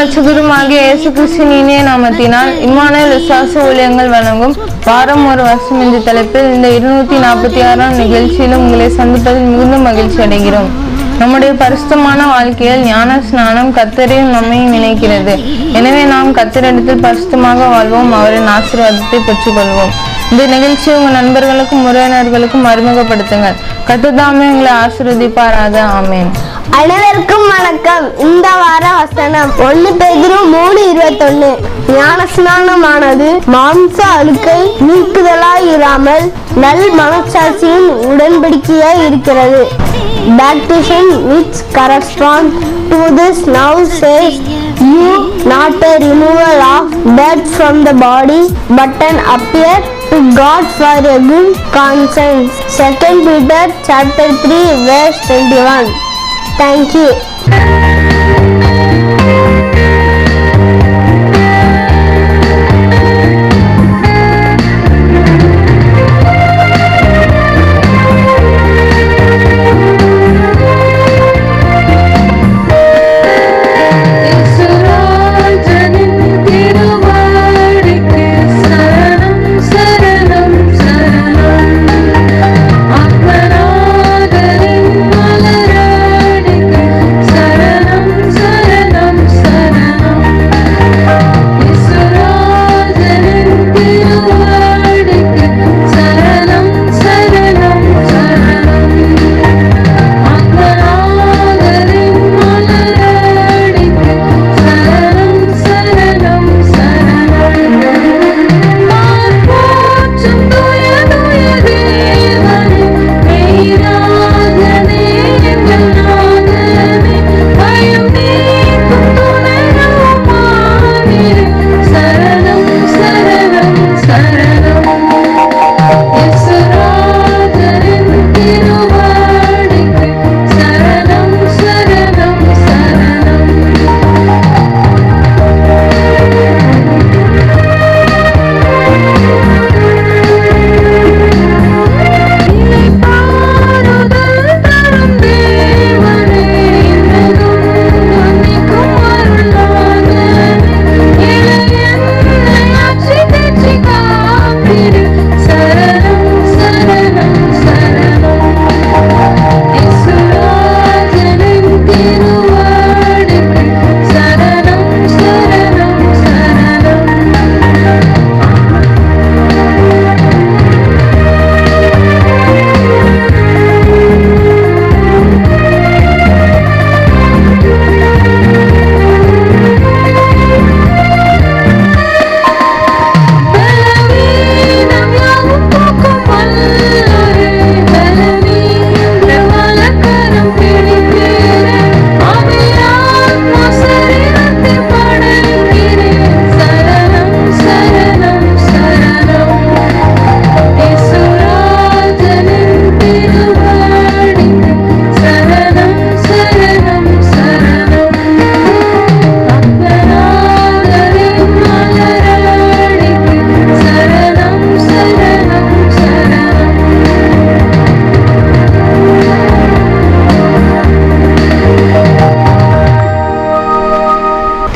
ஆண்டவரும் இயேசு கிறிஸ்துவின் நாமத்தினால் இம்மான விசுவாச ஊழியங்கள் வழங்கும் வாரம் ஒரு வருஷம் என்ற தலைப்பில் இந்த இருநூத்தி நாற்பத்தி ஆறாம் நிகழ்ச்சியிலும் உங்களை சந்திப்பதில் மிகுந்த மகிழ்ச்சி அடைகிறோம். நம்முடைய பரிசுத்தமான வாழ்க்கையில் ஞான ஸ்நானம் கத்தரையும் நம்மையும் இணைக்கிறது எனவே நாம் கத்தரிடத்தில் பரிசுத்தமாக வாழ்வோம் அவரின் ஆசீர்வாதத்தை பெற்றுக்கொள்வோம். இந்த நிகழ்ச்சியை உங்கள் நண்பர்களுக்கும் உறவினர்களுக்கும் அறிமுகப்படுத்துங்கள். கத்துதாமே உங்களை ஆசீர்வதிப்பாராத ஆமேன். அனைவருக்கும் வணக்கம் இந்த வார வசனம் ஒன்னு பேதரும் மூணு இருபத்தொன்னு ஞான ஸ்நானமானது மாம்ச அழுக்கை நீக்குதலாய் இல்லாமல் நல் மனசாட்சியின் உடன்படிக்கையாய் இருக்கிறது baptism which correspond to this now saves you not a removal of dead from the body but an unto God for for a good conscience. 2 Peter chapter 3 verse 21. Thank you.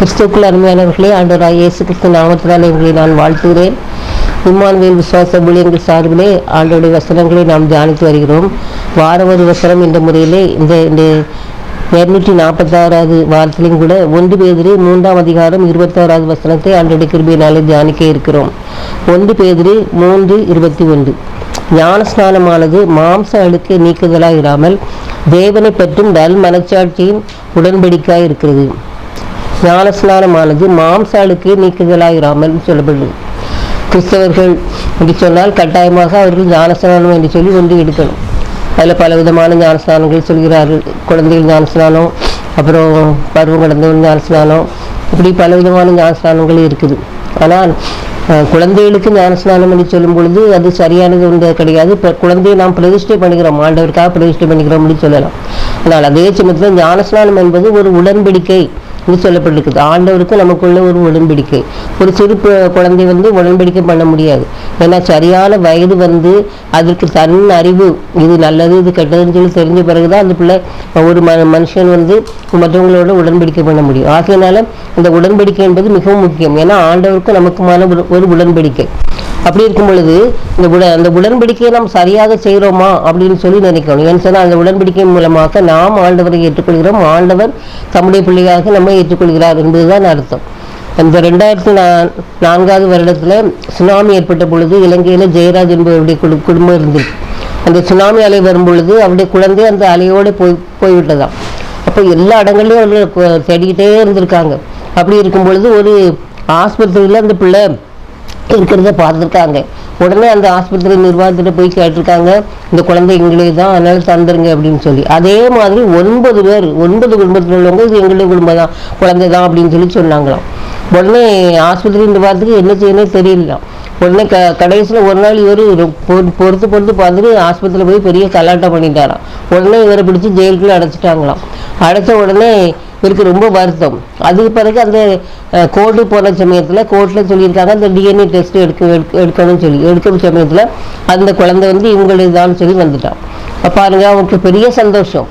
கிறிஸ்துக்குள் அருமையானவர்களே ஆண்டவராக இயேசு கிறிஸ்து நாமத்தினால் உங்களை நான் வாழ்த்துகிறேன். இம்மானுவேல் விசுவாச ஊழியர்கள் சார்பிலே ஆண்டோடைய வசனங்களை நாம் தியானித்து வருகிறோம். வார ஒரு வசனம் என்ற முறையிலே இந்த இந்த இரநூற்றி நாற்பத்தாறாவது வாரத்திலையும் கூட ஒன்று பேதிரு மூன்றாம் அதிகாரம் இருபத்தாறாவது வசனத்தை ஆண்டோடைய கிருபியினாலே தியானிக்க இருக்கிறோம். ஒன்று பேதிரு மூன்று இருபத்தி ஒன்று. ஞானஸ்நானமானது மாம்ச அழுக்கை நீக்குதலாக இராமல் தேவனை பற்றும் நல் மனச்சாட்சியின் உடன்படிக்காய் இருக்கிறது. ஞானஸ்நானமானது மாம்சாளுக்கு நீக்குதலாயிராமல் சொல்லப்படுது கிறிஸ்தவர்கள் என்று சொன்னால் கட்டாயமாக அவர்கள் ஞானஸ்நானம் என்று சொல்லி ஒன்று எடுக்கணும். அதில் பல விதமான ஞானஸ்நானங்கள் சொல்கிறார்கள். குழந்தைகள் ஞானஸ்நானம் அப்புறம் பருவம் கடந்தவன் ஞானஸ்நானம் இப்படி பல விதமான ஞானஸ்நானங்கள் இருக்குது. ஆனால் குழந்தைகளுக்கு ஞானஸ்நானம் என்று சொல்லும் பொழுது அது சரியானது ஒன்று கிடையாது. இப்போ குழந்தையை நாம் பிரதிஷ்டை பண்ணுகிறோம். ஆண்டவருக்காக பிரதிஷ்டை பண்ணிக்கிறோம் அப்படின்னு சொல்லலாம். ஆனால் அதே சமயத்தில் ஞானஸ்நானம் என்பது ஒரு உடன்படிக்கை. சொல்லப்பட்டிருக்குது ஆண்டவருக்கு நமக்குள்ள ஒரு உடன்படிக்கை ஒரு சிறு பு- குழந்தை வந்து உடன்படிக்கை பண்ண முடியாது. ஏன்னா சரியான வயது வந்து அதற்கு தன் அறிவு. இது நல்லது இது கெட்டதுன்னு சொல்லி தெரிஞ்ச பிறகுதான் அந்த பிள்ளை ஒரு ம மனுஷன் வந்து மற்றவங்களோட உடன்படிக்கை பண்ண முடியும். ஆகையினால இந்த உடன்படிக்கை என்பது மிகவும் முக்கியம். ஏன்னா ஆண்டவருக்கு நமக்குமான ஒரு- ஒரு உடன்படிக்கை அப்படி இருக்கும் பொழுது இந்த உட அந்த உடன்படிக்கையை நாம் சரியாக செய்கிறோமா அப்படின்னு சொல்லி நினைக்கணும். ஏன்னு சொன்னால் அந்த உடன்படிக்கை மூலமாக நாம் ஆண்டவரை ஏற்றுக்கொள்கிறோம். ஆண்டவர் தம்முடைய பிள்ளையாக நம்மை ஏற்றுக்கொள்கிறார் என்பதுதான் அர்த்தம். அந்த ரெண்டாயிரத்தி நா நான்காவது வருடத்தில் சுனாமி ஏற்பட்ட பொழுது இலங்கையில் ஜெயராஜ் என்பவருடைய குடு குடும்பம் இருந்தது. அந்த சுனாமி அலை வரும் பொழுது அவருடைய குழந்தை அந்த அலையோடு போய் போய்விட்டதாம். அப்போ எல்லா இடங்கள்லையும் அவர்கள் தேடிக்கிட்டே இருந்திருக்காங்க. அப்படி இருக்கும் பொழுது ஒரு ஆஸ்பத்திரியில் அந்த பிள்ளை இருக்கிறத பார்த்துருக்காங்க. உடனே அந்த ஆஸ்பத்திரி நிர்வாகத்திட்ட போய் கேட்டிருக்காங்க இந்த குழந்தை எங்களே தான் அதனால் தந்துருங்க அப்படின்னு சொல்லி. அதே மாதிரி ஒன்பது பேர் ஒன்பது குடும்பத்தில் உள்ளவங்க இது எங்களுடைய குடும்பம் தான் குழந்தை தான் அப்படின்னு சொல்லி சொன்னாங்களாம். உடனே ஆஸ்பத்திரி நிர்வாகத்துக்கு என்ன செய்யணும் தெரியல. உடனே க கடைசியில் ஒரு நாள் இவர் பொறுத்து பொறுத்து பார்த்துட்டு ஆஸ்பத்திரியில் போய் பெரிய கலாட்டம் பண்ணிட்டாராம். உடனே இவரை பிடிச்சி ஜெயிலுக்குள்ளே அடைச்சிட்டாங்களாம். அடைச்ச உடனே இவருக்கு ரொம்ப வருத்தம். அதுக்கு பிறகு அந்த கோர்ட்டு போன சமயத்தில் கோர்ட்டில் சொல்லியிருக்காங்க அந்த டிஎன்ஏ டெஸ்ட் எடுக்க எடுக்க- எடுக்கணும்னு சொல்லி எடுக்கிற சமயத்தில் அந்த குழந்தை வந்து இவங்களுதான்னு சொல்லி வந்துட்டான். பாருங்கள் பாருங்க அவனுக்கு பெரிய சந்தோஷம்.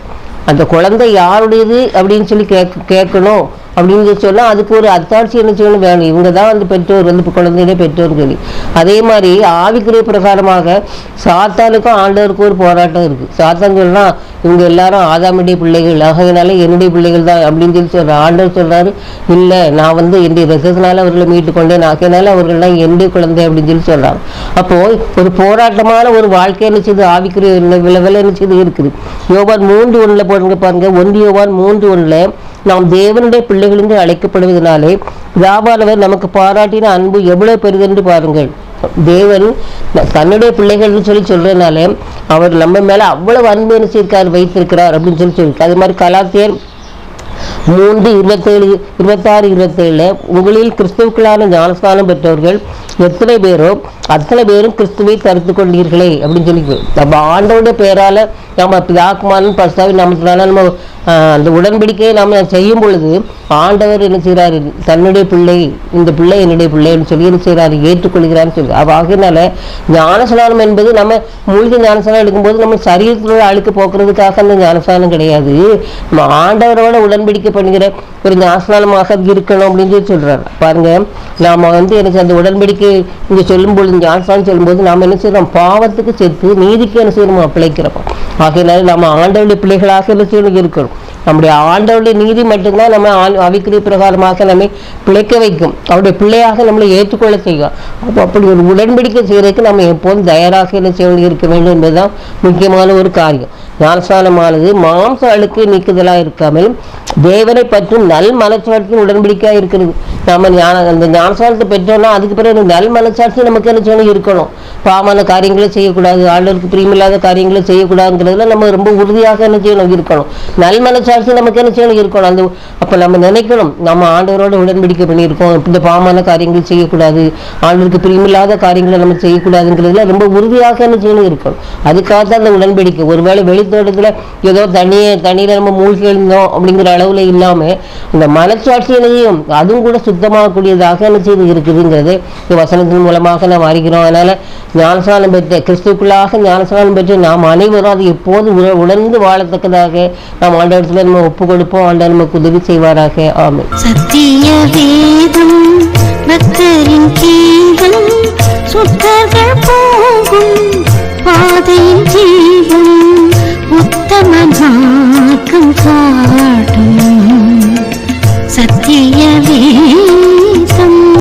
அந்த குழந்தை யாருடையது அப்படின்னு சொல்லி கேட்க கேட்கணும். அப்படின்னு சொன்னால் அதுக்கு ஒரு அத்தாட்சி என்ன செய்யணும் வேணும் இவங்க தான் வந்து பெற்றோர் வந்து இப்போ குழந்தையிலே சொல்லி அதே மாதிரி ஆவிக்குரிய பிரகாரமாக சாத்தானுக்கும் ஆண்டவருக்கும் ஒரு போராட்டம் இருக்குது சாத்தான் சொல்லலாம் இவங்க எல்லாரும் ஆதாமுடைய பிள்ளைகள் ஆகையினால என்னுடைய பிள்ளைகள் தான் அப்படின்னு சொல்லி சொல்கிற ஆண்டவர் சொல்கிறாரு இல்லை நான் வந்து என்னுடைய ரசத்தினால அவர்களை மீட்டு கொண்டேன் ஆகையினால அவர்கள்லாம் என்னுடைய குழந்தை அப்படின்னு சொல்லி சொல்கிறாங்க அப்போது ஒரு போராட்டமான ஒரு வாழ்க்கை என்ன செய்து ஆவிக்குரிய விளைவில் என்ன செய்து இருக்குது யோவான் மூன்று ஒன்றில் போடுங்க பாருங்கள் ஒன்று யோவான் மூன்று ஒன்றில் நாம் தேவனுடைய பிள்ளைகள் என்று அழைக்கப்படுவதனாலே வியாபாரவர் நமக்கு பாராட்டின அன்பு எவ்வளவு பெரிதென்று பாருங்கள். தேவன் தன்னுடைய பிள்ளைகள்னு சொல்லி சொல்றதுனால அவர் நம்ம மேல அவ்வளவு அன்பு என்ன செய்திருக்கார் வைத்திருக்கிறார் அப்படின்னு சொல்லி சொல்லி அது மாதிரி கலாத்தியர் மூன்று இருபத்தேழு இருபத்தாறு இருபத்தேழு உங்களில் கிறிஸ்துவுக்களான ஞானஸ்தானம் பெற்றவர்கள் எத்தனை பேரோ அத்தனை பேரும் கிறிஸ்துவை தரித்து கொண்டீர்களே அப்படின்னு சொல்லி நம்ம ஆண்டவருடைய பேரால நம்ம பிதாக்குமாரன் பஸ்தாவி நாமத்தினால நம்ம அந்த உடன்படிக்கையை நம்ம செய்யும் பொழுது ஆண்டவர் என்ன செய்கிறார் தன்னுடைய பிள்ளை இந்த பிள்ளை என்னுடைய பிள்ளைன்னு சொல்லி என்ன செய்கிறார் ஏற்றுக்கொள்கிறான்னு சொல்லி. அப்போ ஆகையினால ஞானஸ்நானம் என்பது நம்ம மூழ்கி ஞானஸ்நானம் எடுக்கும்போது நம்ம சரீரத்தில் அழுக்கு போக்குறதுக்காக அந்த ஞானஸ்நானம் கிடையாது. நம்ம ஆண்டவரோட உடன்படிக்கை பண்ணுகிற ஒரு ஞானஸ்நானமாக அது இருக்கணும் அப்படின்னு சொல்லி சொல்றாரு பாருங்க நாம வந்து எனக்கு அந்த உடன்படிக்கை இங்க சொல்லும்போது இந்த ஞானஸ்நானம் சொல்லும்போது நாம என்ன செய்கிறோம் பாவத்துக்கு செத்து நீதிக்கு என்ன செய்யணும் பிழைக்கிறோம். ஆகையினால நாம் ஆண்டவருடைய பிள்ளைகளாக என்ன செய்யணும்? இருக்கணும். நம்முடைய ஆண்டவருடைய நீதி மட்டும்தான் நம்ம ஆண்- ஆவிக்குரிய பிரகாரமாக நம்மை பிழைக்க வைக்கும். அவருடைய பிள்ளையாக நம்மளை ஏற்றுக்கொள்ள செய்யும். அப்போ அப்படி ஒரு உடன்படிக்கை செய்கிறதுக்கு நம்ம எப்போதும் தயாராக என்ன செய்ய இருக்க வேண்டும் என்பதுதான் முக்கியமான ஒரு காரியம். ஞானஸ்தானமானது மாம்ச அழுக்கு நீக்குதலாக இருக்காமல் தேவனை பற்றும் நல் மனச்சாட்சியின் உடன்படிக்கையாக இருக்கிறது. நம்ம ஞான அந்த ஞானசாரத்தை பெற்றோம்னா அதுக்கு பிறகு நல் மனசாட்சி நமக்கு என்ன செய்யணும் இருக்கணும். பாவமான காரியங்களை செய்யக்கூடாது ஆண்டவருக்கு பிரியமில்லாத காரியங்களை செய்யக்கூடாதுங்கிறதுல நம்ம ரொம்ப உறுதியாக என்ன செய்யணும் இருக்கணும். நல் மனசாட்சி நமக்கு என்ன செய்யணும் இருக்கணும். அந்த அப்போ நம்ம நினைக்கணும் நம்ம ஆண்டவரோட உடன்படிக்கை பண்ணியிருக்கோம். இந்த பாவமான காரியங்கள் செய்யக்கூடாது ஆண்டவருக்கு பிரியமில்லாத காரியங்களை நம்ம செய்யக்கூடாதுங்கிறதுல ரொம்ப உறுதியாக என்ன செய்யணும் இருக்கணும். அதுக்காக தான் அந்த உடன்படிக்கை. ஒருவேளை வெளித்தோட்டத்தில் ஏதோ தண்ணியை தண்ணியில் நம்ம மூழ்கி எழுந்தோம் அப்படிங்கிற அளவில் இல்லாமல் இந்த மனசாட்சியிலையும் அதுவும் கூட சுத்தமாகக்கூடியதாக என்ன செய்து இருக்குதுங்கிறது இந்த வசனத்தின் மூலமாக நாம் அறிகிறோம். அதனால் ஞானசானம் பெற்ற கிறிஸ்துக்குள்ளாக ஞானசானம் பெற்று நாம் அனைவரும் அது எப்போது உண உணர்ந்து வாழத்தக்கதாக நாம் ஆண்ட ஆண்டவரத்தில் நம்ம ஒப்பு கொடுப்போம் ஆண்டவர் நமக்கு உதவி செய்வாராக. ஆமை சத்திய வேதம் பக்தரின் கீதம் சுத்தர்கள் போகும் பாதையின் ஜீவன் உத்தமனா